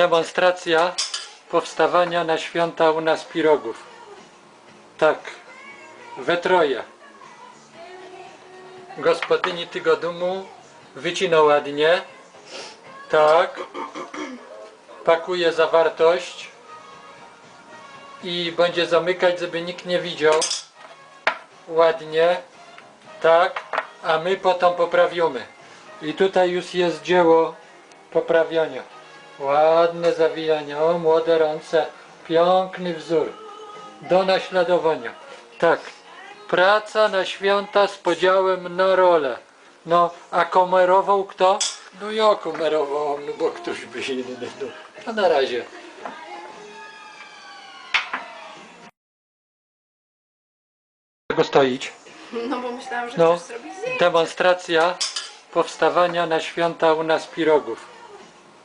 Demonstracja powstawania na święta u nas pirogów. Tak, we troje. Gospodyni tego domu wycina ładnie. Tak. Pakuje zawartość i będzie zamykać, żeby nikt nie widział. Ładnie. Tak. A my potem poprawimy. I tutaj już jest dzieło poprawiania. Ładne zawijanie. O, młode ręce. Piękny wzór. Do naśladowania. Tak. Praca na święta z podziałem na rolę. No, a komerował kto? No ja komerowałem, no bo ktoś by inny. No. A na razie. Czego stoić? No bo myślałam, że No, chcesz zrobić zdjęcie. demonstracja powstawania na święta u nas pirogów.